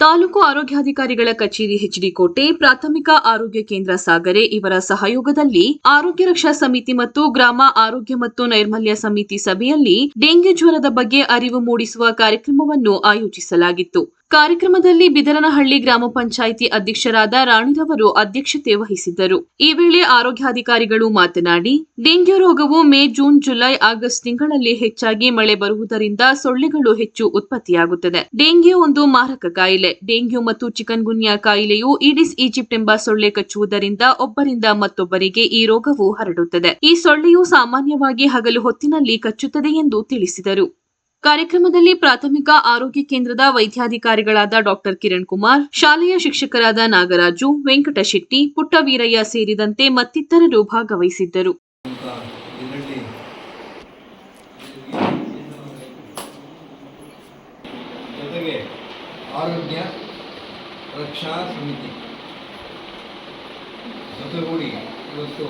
ತಾಲೂಕು ಆರೋಗ್ಯಾಧಿಕಾರಿಗಳ ಕಚೇರಿ ಹೆಚ್ಡಿ ಕೋಟೆ, ಪ್ರಾಥಮಿಕ ಆರೋಗ್ಯ ಕೇಂದ್ರ ಸಾಗರೆ ಇವರ ಸಹಯೋಗದಲ್ಲಿ ಆರೋಗ್ಯ ರಕ್ಷಾ ಸಮಿತಿ ಮತ್ತು ಗ್ರಾಮ ಆರೋಗ್ಯ ಮತ್ತು ನೈರ್ಮಲ್ಯ ಸಮಿತಿ ಸಭೆಯಲ್ಲಿ ಡೆಂಗ್ಯೂ ಜ್ವರದ ಬಗ್ಗೆ ಅರಿವು ಮೂಡಿಸುವ ಕಾರ್ಯಕ್ರಮವನ್ನು ಆಯೋಜಿಸಲಾಗಿತ್ತು. ಕಾರ್ಯಕ್ರಮದಲ್ಲಿ ಬಿದರನಹಳ್ಳಿ ಗ್ರಾಮ ಪಂಚಾಯಿತಿ ಅಧ್ಯಕ್ಷರಾದ ರಾಣಿರವರು ಅಧ್ಯಕ್ಷತೆ ವಹಿಸಿದ್ದರು. ಈ ವೇಳೆ ಆರೋಗ್ಯಾಧಿಕಾರಿಗಳು ಮಾತನಾಡಿ, ಡೆಂಗ್ಯೂ ರೋಗವು ಮೇ, ಜೂನ್, ಜುಲೈ, ಆಗಸ್ಟ್ ತಿಂಗಳಲ್ಲಿ ಹೆಚ್ಚಾಗಿ ಮಳೆ ಬರುವುದರಿಂದ ಸೊಳ್ಳೆಗಳು ಹೆಚ್ಚು ಉತ್ಪತ್ತಿಯಾಗುತ್ತದೆ. ಡೆಂಗ್ಯೂ ಒಂದು ಮಾರಕ ಕಾಯಿಲೆ. ಡೆಂಗ್ಯೂ ಮತ್ತು ಚಿಕನ್ ಗುನ್ಯಾ ಕಾಯಿಲೆಯು ಈಡಿಸ್, ಈಜಿಪ್ಟ್ ಎಂಬ ಸೊಳ್ಳೆ ಕಚ್ಚುವುದರಿಂದ ಒಬ್ಬರಿಂದ ಮತ್ತೊಬ್ಬರಿಗೆ ಈ ರೋಗವು ಹರಡುತ್ತದೆ. ಈ ಸೊಳ್ಳೆಯು ಸಾಮಾನ್ಯವಾಗಿ ಹಗಲು ಹೊತ್ತಿನಲ್ಲಿ ಕಚ್ಚುತ್ತದೆ ಎಂದು ತಿಳಿಸಿದರು. ಕಾರ್ಯಕ್ರಮದಲ್ಲಿ ಪ್ರಾಥಮಿಕ ಆರೋಗ್ಯ ಕೇಂದ್ರದ ವೈದ್ಯಾಧಿಕಾರಿಗಳಾದ ಡಾಕ್ಟರ್ ಕಿರಣ್ ಕುಮಾರ್, ಶಾಲೆಯ ಶಿಕ್ಷಕರಾದ ನಾಗರಾಜು, ವೆಂಕಟಶೆಟ್ಟಿ, ಪುಟ್ಟವೀರಯ್ಯ ಸೇರಿದಂತೆ ಮತ್ತಿತರರು ಭಾಗವಹಿಸಿದ್ದರು ಆರೋಗ್ಯ ರಕ್ಷಾ ಸಮಿತಿ ಜೊತೆಗೂಡಿ ಇವತ್ತು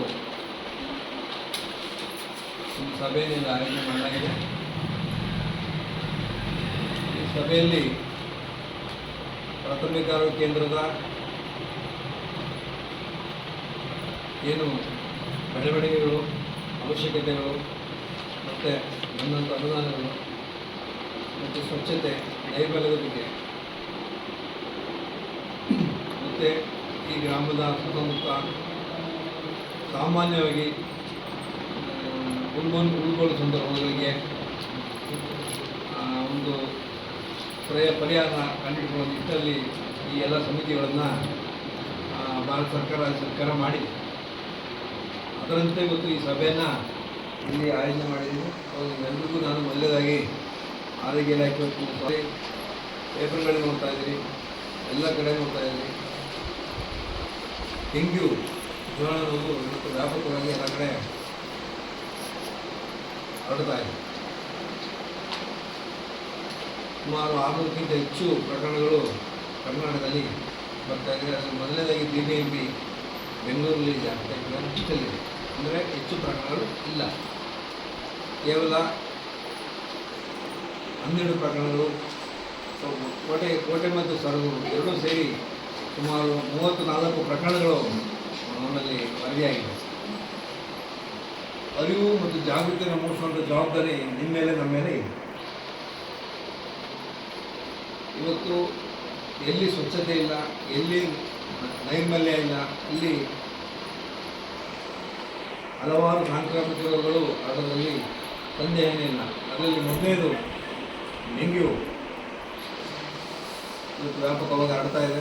ಸಭೆಯಲ್ಲಿ ಪ್ರಾಥಮಿಕ ಆರೋಗ್ಯ ಕೇಂದ್ರದ ಏನು ಬೆಳವಣಿಗೆಗಳು, ಅವಶ್ಯಕತೆಗಳು, ಮತ್ತು ಬಂದಂಥ ಅನುದಾನಗಳು, ಮತ್ತು ಸ್ವಚ್ಛತೆ ನೈರ್ಮಲ್ಯದ ಬಗ್ಗೆ, ಮತ್ತು ಈ ಗ್ರಾಮದ ಸುತ್ತಮುತ್ತ ಸಾಮಾನ್ಯವಾಗಿ ಉಳ್ಗೊಂಡು ಉಳ್ಕೊಳ್ಳೋ ಸಂದರ್ಭಗಳಿಗೆ ಒಂದು ಪ್ರಯ, ಪರಿಹಾರ ಕಂಡುಕೊಳ್ಳುವ ನಿಟ್ಟಲ್ಲಿ ಈ ಎಲ್ಲ ಸಮಿತಿಗಳನ್ನು ಭಾರತ ಸರ್ಕಾರ ಸರ್ಕಾರ ಮಾಡಿದೆ. ಅದರಂತೆ ಇವತ್ತು ಈ ಸಭೆಯನ್ನು ಇಲ್ಲಿ ಆಯೋಜನೆ ಮಾಡಿದ್ದೀನಿ ಎಲ್ರಿಗೂ ನಾನು ಒಳ್ಳೆಯದಾಗಿ ಆರೋಗ್ಯ ಇಲಾಖೆ ಪೇಪರ್ಗಳಿಗೆ ನೋಡ್ತಾ ಇದ್ದೀರಿ. ಎಲ್ಲ ಕಡೆ ನೋಡ್ತಾ ಇದ್ದೀರಿ. ಡೆಂಗ್ಯೂ, ಜ್ವರ ಇವತ್ತು ವ್ಯಾಪಕವಾಗಿ ಎಲ್ಲ ಕಡೆ ಹರಡ್ತಾ ಇದೆ. ಸುಮಾರು ಆರುನೂರಕ್ಕಿಂತ ಹೆಚ್ಚು ಪ್ರಕರಣಗಳು ಕರ್ನಾಟಕದಲ್ಲಿ ಬರ್ತಾ ಇದೆ. ಅದರ ಮೊದಲನೇದಾಗಿ ಬಿ ಬಿ ಎಂ ಪಿ ಬೆಂಗಳೂರಲ್ಲಿ ಜಾಸ್ತಿ ಅಂದರೆ ಹೆಚ್ಚು ಪ್ರಕರಣಗಳು ಇಲ್ಲ. ಕೇವಲ ಹನ್ನೆರಡು ಪ್ರಕರಣಗಳು ಕೋಟೆ ಕೋಟೆ ಮತ್ತು ಸರಗೂರು ಎರಡೂ ಸೇರಿ ಸುಮಾರು ಮೂವತ್ತು ನಾಲ್ಕು ಪ್ರಕರಣಗಳು ನಮ್ಮಲ್ಲಿ ವರದಿಯಾಗಿದೆ ಅರಿವು ಮತ್ತು ಜಾಗೃತಿಯನ್ನು ಮೂಡಿಸುವಂಥ ಜವಾಬ್ದಾರಿ ನಿಮ್ಮ ಮೇಲೆ ನಮ್ಮ ಮೇಲೆ ಇದೆ. ಇವತ್ತು ಎಲ್ಲಿ ಸ್ವಚ್ಛತೆ ಇಲ್ಲ, ಎಲ್ಲಿ ನೈರ್ಮಲ್ಯ ಇಲ್ಲ, ಇಲ್ಲಿ ಹಲವಾರು ಸಾಂಕ್ರಾಮಿಕ ರೋಗಗಳು ಅದರಲ್ಲಿ ತಂದೆ ಇಲ್ಲ. ಅದರಲ್ಲಿ ಮೊದಲನೇದು ಡೆಂಗ್ಯೂ. ಇವತ್ತು ವ್ಯಾಪಕವಾಗಿ ಹರಡ್ತಾ ಇದೆ.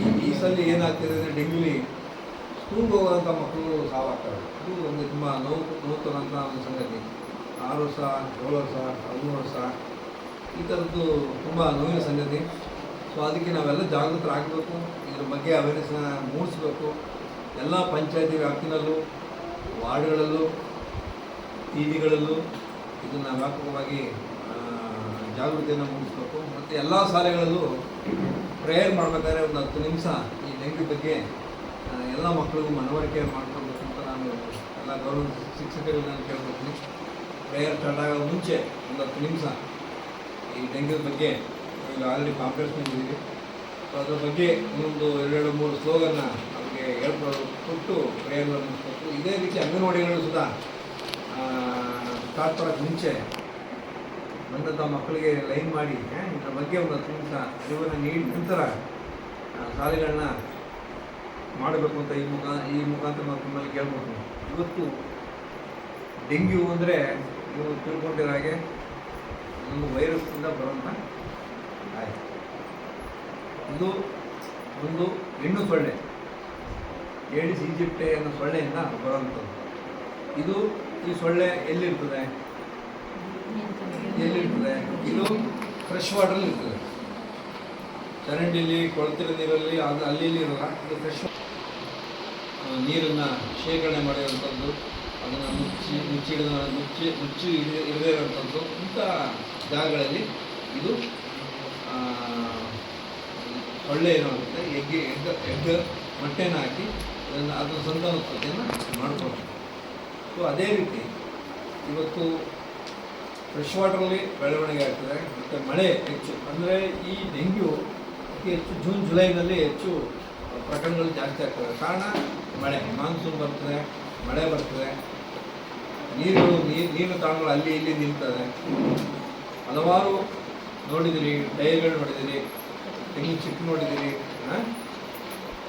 ಈ ಈ ಸಲ ಏನಾಗ್ತಿದೆ ಅಂದರೆ ಡೆಂಗ್ಯೂಲಿ ಸ್ಕೂಲ್ಗೆ ಹೋಗುವಂಥ ಮಕ್ಕಳು ಸಾವಾಗ್ತಾರೆ. ಅದು ಒಂದು ತುಂಬ ನೋವು ನೋವು ಒಂದು ಸಂಗತಿ. ಆರು ವರ್ಷ, ಏಳು ವರ್ಷ, ಹದಿಮೂರು ವರ್ಷ. ಈ ಥರದ್ದು ತುಂಬ ನೋವಿನ ಸಂಗತಿ. ಸೊ ಅದಕ್ಕೆ ನಾವೆಲ್ಲ ಜಾಗೃತರಾಗಬೇಕು. ಇದ್ರ ಬಗ್ಗೆ ಅವೇರ್ನೆಸ್ನ ಮೂಡಿಸ್ಬೇಕು. ಎಲ್ಲ ಪಂಚಾಯತಿ ವ್ಯಾಪ್ತಿನಲ್ಲೂ, ವಾರ್ಡ್ಗಳಲ್ಲೂ, ಟಿವಿಗಳಲ್ಲೂ ಇದನ್ನು ವ್ಯಾಪಕವಾಗಿ ಜಾಗೃತಿಯನ್ನು ಮೂಡಿಸ್ಬೇಕು. ಮತ್ತು ಎಲ್ಲ ಶಾಲೆಗಳಲ್ಲೂ ಪ್ರೇಯರ್ ಮಾಡಬೇಕಾದ್ರೆ ಒಂದು ಹತ್ತು ನಿಮಿಷ ಈ ಡೆಂಗ್ಯೂ ಬಗ್ಗೆ ಎಲ್ಲ ಮಕ್ಕಳಿಗೂ ಮನವರಿಕೆ ಮಾಡ್ಕೊಳ್ಬೇಕು ಅಂತ ನಾನು ಎಲ್ಲ ಗೌರವ ಶಿಕ್ಷಕರಿಗೆ ನಾನು ಕೇಳ್ಕೊತೀನಿ. ಪ್ರೇಯರ್ ಸ್ಟಾರ್ಟ್ ಆಗೋ ಮುಂಚೆ ಒಂದು ಹತ್ತು ನಿಮಿಷ ಈ ಡೆಂಗ್ಯೂ ಬಗ್ಗೆ ಈಗ ಆಲ್ರೆಡಿ ಕಾಂಪ್ಲೆಕ್ಸ್ ಬಂದಿದ್ದೀವಿ ಸೊ ಅದ್ರ ಬಗ್ಗೆ ಒಂದು ಎರಡೆರಡು ಮೂರು ಸ್ಲೋಗನ್ನ ಅವ್ರಿಗೆ ಹೇಳ್ಕೊಡೋದು ಕೊಟ್ಟು ಪ್ರೇರಣೆ ಕೊಟ್ಟು ಇದೇ ರೀತಿ ಅಂಗನವಾಡಿಗಳು ಸುಧಾ ಸ್ಟಾರ್ಟ್ ಮಾಡೋಕ್ಕೆ ಮುಂಚೆ ಬಂದಂಥ ಮಕ್ಕಳಿಗೆ ಲೈನ್ ಮಾಡಿ ಇದರ ಬಗ್ಗೆ ಒಂದು ನಿಮಿಷ ಅರಿವನ್ನು ನೀಡಿ ನಂತರ ಶಾಲೆಗಳನ್ನ ಮಾಡಬೇಕು ಅಂತ ಈ ಮುಖ, ಈ ಮುಖಾಂತರ ನಾವು ನಿಮ್ಮಲ್ಲಿ ಕೇಳ್ಬೋದು ಇವತ್ತು ಡೆಂಗ್ಯೂ ಅಂದರೆ ನೀವು ತಿಳ್ಕೊಂಡಿರೋ ಹಾಗೆ ಒಂದು ವೈರಸ್ನಿಂದ ಬರುವಂಥ ಕಾಯಿಲೆ ಇದು ಒಂದು ಹೆಣ್ಣು ಸೊಳ್ಳೆ. ಏಡಿಸ್ ಈಜಿಪ್ಟೆ ಅನ್ನೋ ಸೊಳ್ಳೆಯಿಂದ ಬರುವಂಥದ್ದು. ಇದು ಈ ಸೊಳ್ಳೆ ಎಲ್ಲಿರ್ತದೆ? ಎಲ್ಲಿರ್ತದೆ? ಇದು ಫ್ರೆಶ್ ವಾಟರಲ್ಲಿ ಇರ್ತದೆ. ಚರಂಡಿಲಿ ಕೊಳತಿರೋ ನೀರಲ್ಲಿ, ಅದು ಅಲ್ಲಿ ಇರಲ್ಲ ಇದು ಫ್ರೆಶ್ ನೀರನ್ನು ಶೇಖರಣೆ ಮಾಡಿರುವಂಥದ್ದು. ಅದನ್ನು ಮುಚ್ಚಿ ಮುಚ್ಚಿಡಿದ ಮುಚ್ಚಿ ಮುಚ್ಚಿ ಇಡ ಇರದೇ ಇರುವಂಥದ್ದು ಇಂಥ ಜಾಗಗಳಲ್ಲಿ ಇದು ಸೊಳ್ಳೆ ಏನಾಗುತ್ತೆ ಎಗ್ಗೆ ಎಗ್ ಎಗ್ ಮೊಟ್ಟೆನ ಹಾಕಿ ಅದನ್ನು ಅದರ ಸಂತಾನೋತ್ಪತ್ತಿಯನ್ನು ಮಾಡಿಕೊಡ್ತೀವಿ ಸೊ ಅದೇ ರೀತಿ ಇವತ್ತು ಫ್ರೆಶ್ ವಾಟರಲ್ಲಿ ಬೆಳವಣಿಗೆ ಆಗ್ತದೆ, ಮತ್ತು ಮಳೆ ಹೆಚ್ಚು, ಅಂದರೆ ಈ ಡೆಂಗ್ಯೂ ಅತಿ ಹೆಚ್ಚು ಜೂನ್, ಜುಲೈನಲ್ಲಿ ಹೆಚ್ಚು ಪ್ರಕರಣಗಳು ಜಾಸ್ತಿ ಆಗ್ತವೆ. ಕಾರಣ ಮಳೆ, ಮಾನ್ಸೂನ್ ಬರ್ತದೆ, ಮಳೆ ಬರ್ತದೆ. ನೀರು ನೀರಿನ ತಾಣಗಳು ಅಲ್ಲಿ ಇಲ್ಲಿ ನಿಲ್ತದೆ. ಹಲವಾರು ನೋಡಿದಿರಿ ಟೈರ್ಗಳು ನೋಡಿದಿರಿ, ತೆಂಗಿನ ಚಿಕ್ಕ ನೋಡಿದಿರಿ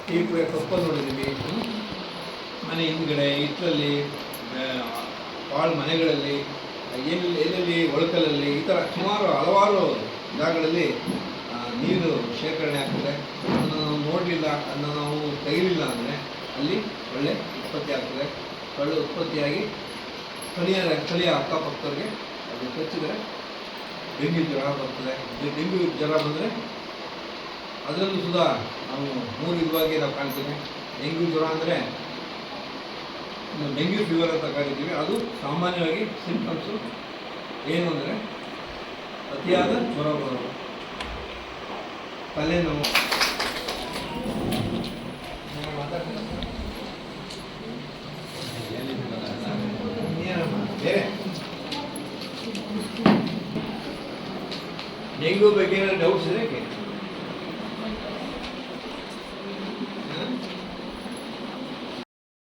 ಟೀಪ್ ಕಪ್ಪ ನೋಡಿದ್ದೀವಿ ಮನೆ ಹಿಂದ್ಗಡೆ, ಹಿತ್ತಲಲ್ಲಿ ಭಾಳ ಮನೆಗಳಲ್ಲಿ ಎಲ್ಲಿ, ಎಲ್ಲೆಲ್ಲಿ ಒಳಕಲಲ್ಲಿ, ಈ ಥರ ಸುಮಾರು ಹಲವಾರು ಜಾಗಗಳಲ್ಲಿ ನೀರು ಶೇಖರಣೆ ಆಗ್ತದೆ. ಅದನ್ನು ನಾವು ನೋಡಲಿಲ್ಲ, ಅದನ್ನು ನಾವು ತೆಗಿಲಿಲ್ಲ ಅಂದರೆ ಅಲ್ಲಿ ಒಳ್ಳೆ ಉತ್ಪತ್ತಿ ಆಗ್ತದೆ. ಒಳ್ಳೆ ಉತ್ಪತ್ತಿಯಾಗಿ ಸ್ಥಳೀಯ ಸ್ಥಳೀಯ ಅಕ್ಕಪಕ್ಕದವ್ರಿಗೆ ಅದು ಕಚ್ಚಿದರೆ ಡೆಂಗ್ಯೂ ಜ್ವರ ಬರ್ತದೆ. ಡೆಂಗ್ಯು ಜ್ವರ ಬಂದರೆ ಅದರಲ್ಲೂ ಸುಧಾ ನಾವು ಮೂರು ವಿಧವಾಗಿ ನಾವು ಕಾಣ್ತೀವಿ. ಡೆಂಗ್ಯೂ ಜ್ವರ ಅಂದರೆ ಡೆಂಗ್ಯೂ ಫೀವರ್ ಅಂತ ಕರಿತೀವಿ. ಅದು ಸಾಮಾನ್ಯವಾಗಿ ಸಿಂಪ್ಟಮ್ಸು ಏನು ಅಂದರೆ ಅತಿಯಾದ ಜ್ವರ ಬರೋದು. ತಲೆನೋವು. ಡೆಂಗ್ಯೂ ಬಗ್ಗೆ ಏನಾದ್ರು ಡೌಟ್ಸ್ ಇದೆ ಕೇಳಿ